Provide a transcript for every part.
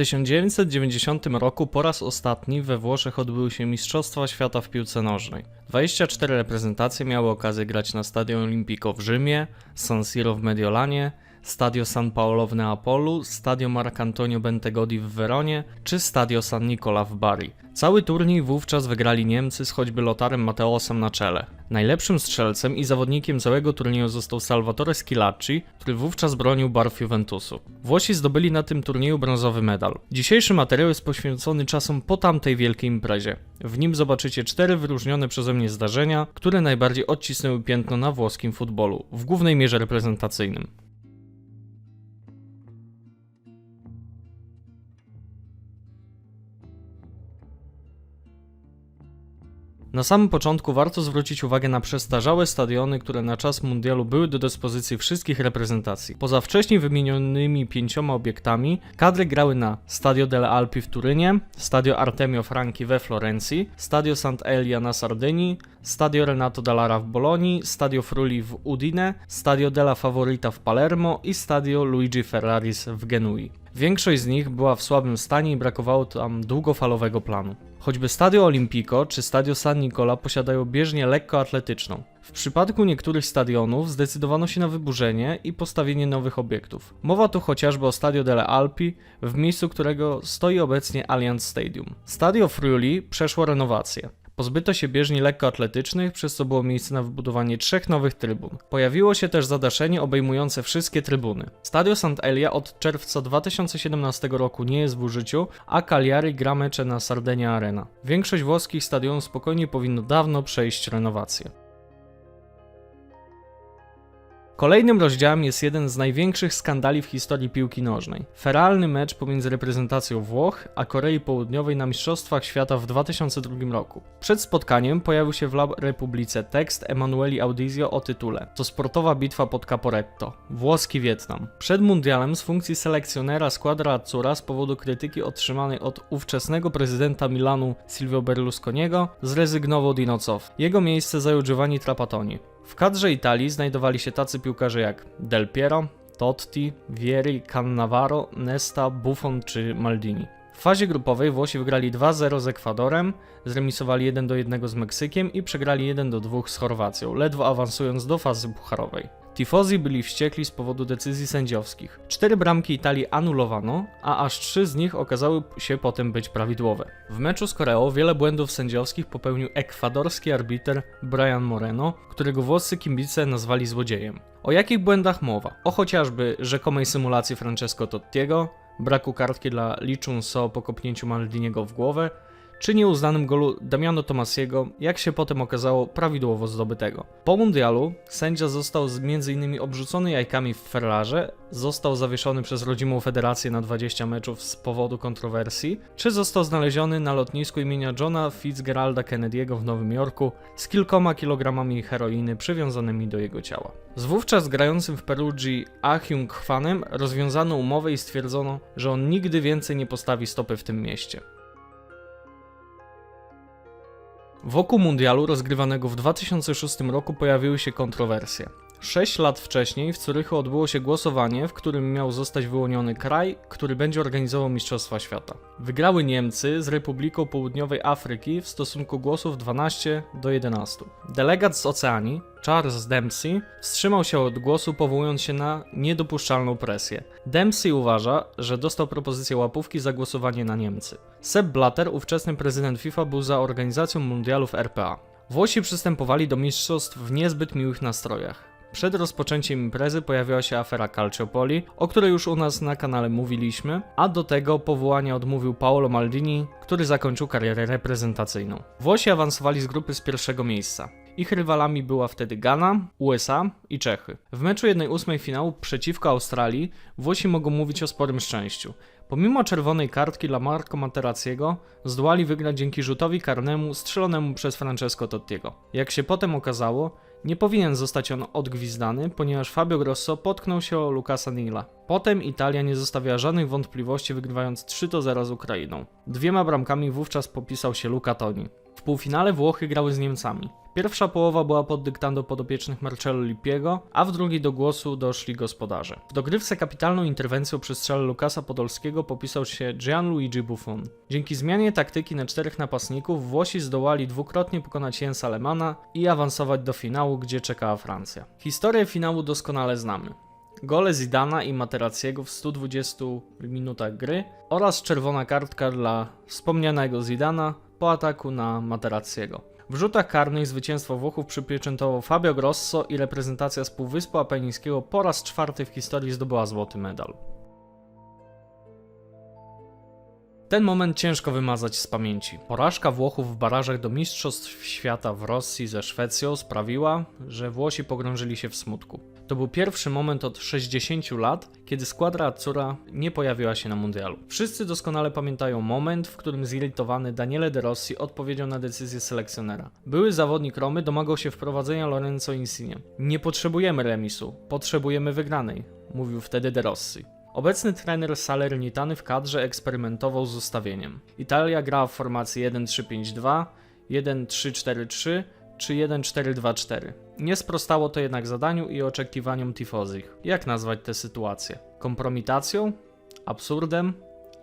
1990 roku po raz ostatni we Włoszech odbyły się Mistrzostwa Świata w piłce nożnej. 24 reprezentacje miały okazję grać na Stadio Olimpico w Rzymie, San Siro w Mediolanie, Stadio San Paolo w Neapolu, Stadio Marcantonio Bentegodi w Weronie czy Stadio San Nicola w Bari. Cały turniej wówczas wygrali Niemcy z choćby Lotarem Mateosem na czele. Najlepszym strzelcem i zawodnikiem całego turnieju został Salvatore Schilacci, który wówczas bronił barw Juventusu. Włosi zdobyli na tym turnieju brązowy medal. Dzisiejszy materiał jest poświęcony czasom po tamtej wielkiej imprezie. W nim zobaczycie cztery wyróżnione przeze mnie zdarzenia, które najbardziej odcisnęły piętno na włoskim futbolu, w głównej mierze reprezentacyjnym. Na samym początku warto zwrócić uwagę na przestarzałe stadiony, które na czas mundialu były do dyspozycji wszystkich reprezentacji. Poza wcześniej wymienionymi pięcioma obiektami, kadry grały na Stadio delle Alpi w Turynie, Stadio Artemio Franchi we Florencji, Stadio Sant'Elia na Sardynii, Stadio Renato Dallara w Bolonii, Stadio Fruli w Udine, Stadio della Favorita w Palermo i Stadio Luigi Ferraris w Genui. Większość z nich była w słabym stanie i brakowało tam długofalowego planu. Choćby Stadio Olimpico czy Stadio San Nicola posiadają bieżnię lekkoatletyczną. W przypadku niektórych stadionów zdecydowano się na wyburzenie i postawienie nowych obiektów. Mowa tu chociażby o Stadio delle Alpi, w miejscu którego stoi obecnie Allianz Stadium. Stadio Friuli przeszło renowację. Pozbyto się bieżni lekkoatletycznych, przez co było miejsce na wybudowanie trzech nowych trybun. Pojawiło się też zadaszenie obejmujące wszystkie trybuny. Stadio Sant'Elia od czerwca 2017 roku nie jest w użyciu, a Cagliari gra mecze na Sardegna Arena. Większość włoskich stadionów spokojnie powinno dawno przejść renowację. Kolejnym rozdziałem jest jeden z największych skandali w historii piłki nożnej. Feralny mecz pomiędzy reprezentacją Włoch a Korei Południowej na Mistrzostwach Świata w 2002 roku. Przed spotkaniem pojawił się w La Republice tekst Emanueli Audizio o tytule To sportowa bitwa pod Caporetto. Włoski Wietnam. Przed mundialem z funkcji selekcjonera Squadra Azzurra z powodu krytyki otrzymanej od ówczesnego prezydenta Milanu Silvio Berlusconiego zrezygnował Dino Zoff. Jego miejsce zajął Giovanni Trapattoni. W kadrze Italii znajdowali się tacy piłkarze jak Del Piero, Totti, Vieri, Cannavaro, Nesta, Buffon czy Maldini. W fazie grupowej Włosi wygrali 2-0 z Ekwadorem, zremisowali 1-1 z Meksykiem i przegrali 1-2 z Chorwacją, ledwo awansując do fazy pucharowej. Tifozi byli wściekli z powodu decyzji sędziowskich. Cztery bramki Italii anulowano, a aż trzy z nich okazały się potem być prawidłowe. W meczu z Koreą wiele błędów sędziowskich popełnił ekwadorski arbiter Brian Moreno, którego włoscy kibice nazwali złodziejem. O jakich błędach mowa? O chociażby rzekomej symulacji Francesco Tottiego, braku kartki dla Lee Chun-so po kopnięciu Maldiniego w głowę, czy nieuznanym golu Damiano Tomasiego, jak się potem okazało, prawidłowo zdobytego. Po mundialu sędzia został m.in. obrzucony jajkami w Ferrarze, został zawieszony przez rodzimą federację na 20 meczów z powodu kontrowersji, czy został znaleziony na lotnisku imienia Johna Fitzgeralda Kennedy'ego w Nowym Jorku z kilkoma kilogramami heroiny przywiązanymi do jego ciała. Z wówczas grającym w Perugii Ah Hyung Hwanem rozwiązano umowę i stwierdzono, że on nigdy więcej nie postawi stopy w tym mieście. Wokół mundialu rozgrywanego w 2006 roku pojawiły się kontrowersje. Sześć lat wcześniej w Curychu odbyło się głosowanie, w którym miał zostać wyłoniony kraj, który będzie organizował Mistrzostwa Świata. Wygrały Niemcy z Republiką Południowej Afryki w stosunku głosów 12 do 11. Delegat z Oceanii, Charles Dempsey, wstrzymał się od głosu powołując się na niedopuszczalną presję. Dempsey uważa, że dostał propozycję łapówki za głosowanie na Niemcy. Sepp Blatter, ówczesny prezydent FIFA, był za organizacją mundialu w RPA. Włosi przystępowali do mistrzostw w niezbyt miłych nastrojach. Przed rozpoczęciem imprezy pojawiła się afera Calciopoli, o której już u nas na kanale mówiliśmy, a do tego powołania odmówił Paolo Maldini, który zakończył karierę reprezentacyjną. Włosi awansowali z grupy z pierwszego miejsca. Ich rywalami była wtedy Ghana, USA i Czechy. W meczu 1-8 finału przeciwko Australii Włosi mogą mówić o sporym szczęściu. Pomimo czerwonej kartki dla Marco Materaciego, zdołali wygrać dzięki rzutowi karnemu strzelonemu przez Francesco Tottiego. Jak się potem okazało, nie powinien zostać on odgwizdany, ponieważ Fabio Grosso potknął się o Lucasa Nila. Potem Italia nie zostawiała żadnych wątpliwości, wygrywając 3-0 z Ukrainą. Dwiema bramkami wówczas popisał się Luca Toni. W półfinale Włochy grały z Niemcami. Pierwsza połowa była pod dyktando podopiecznych Marcello Lippiego, a w drugiej do głosu doszli gospodarze. W dogrywce kapitalną interwencją przy strzale Lukasa Podolskiego popisał się Gianluigi Buffon. Dzięki zmianie taktyki na czterech napastników Włosi zdołali dwukrotnie pokonać Jensa Lemana i awansować do finału, gdzie czekała Francja. Historię finału doskonale znamy. Gole Zidana i Materazziego w 120 minutach gry oraz czerwona kartka dla wspomnianego Zidana po ataku na Materazziego. W rzutach karnych zwycięstwo Włochów przypieczętował Fabio Grosso i reprezentacja z Półwyspu Apenińskiego po raz czwarty w historii zdobyła złoty medal. Ten moment ciężko wymazać z pamięci. Porażka Włochów w barażach do Mistrzostw Świata w Rosji ze Szwecją sprawiła, że Włosi pogrążyli się w smutku. To był pierwszy moment od 60 lat, kiedy składra Azzurra nie pojawiła się na mundialu. Wszyscy doskonale pamiętają moment, w którym zirytowany Daniele De Rossi odpowiedział na decyzję selekcjonera. Były zawodnik Romy domagał się wprowadzenia Lorenzo Insigne. Nie potrzebujemy remisu, potrzebujemy wygranej, mówił wtedy De Rossi. Obecny trener Salernitany w kadrze eksperymentował z ustawieniem. Italia grała w formacji 1-3-5-2, 1-3-4-3 czy 1-4-2-4. Nie sprostało to jednak zadaniu i oczekiwaniom tifozich. Jak nazwać tę sytuację? Kompromitacją? Absurdem?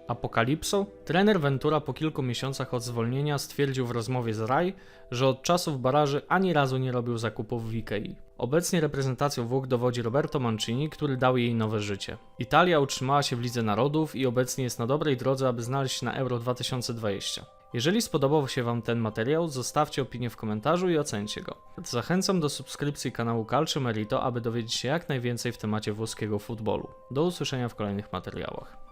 Apokalipsą? Trener Ventura po kilku miesiącach od zwolnienia stwierdził w rozmowie z Raj, że od czasów baraży ani razu nie robił zakupów w Ikei. Obecnie reprezentacją Włoch dowodzi Roberto Mancini, który dał jej nowe życie. Italia utrzymała się w Lidze Narodów i obecnie jest na dobrej drodze, aby znaleźć się na Euro 2020. Jeżeli spodobał się Wam ten materiał, zostawcie opinię w komentarzu i ocencie go. Zachęcam do subskrypcji kanału Calcio Merito, aby dowiedzieć się jak najwięcej w temacie włoskiego futbolu. Do usłyszenia w kolejnych materiałach.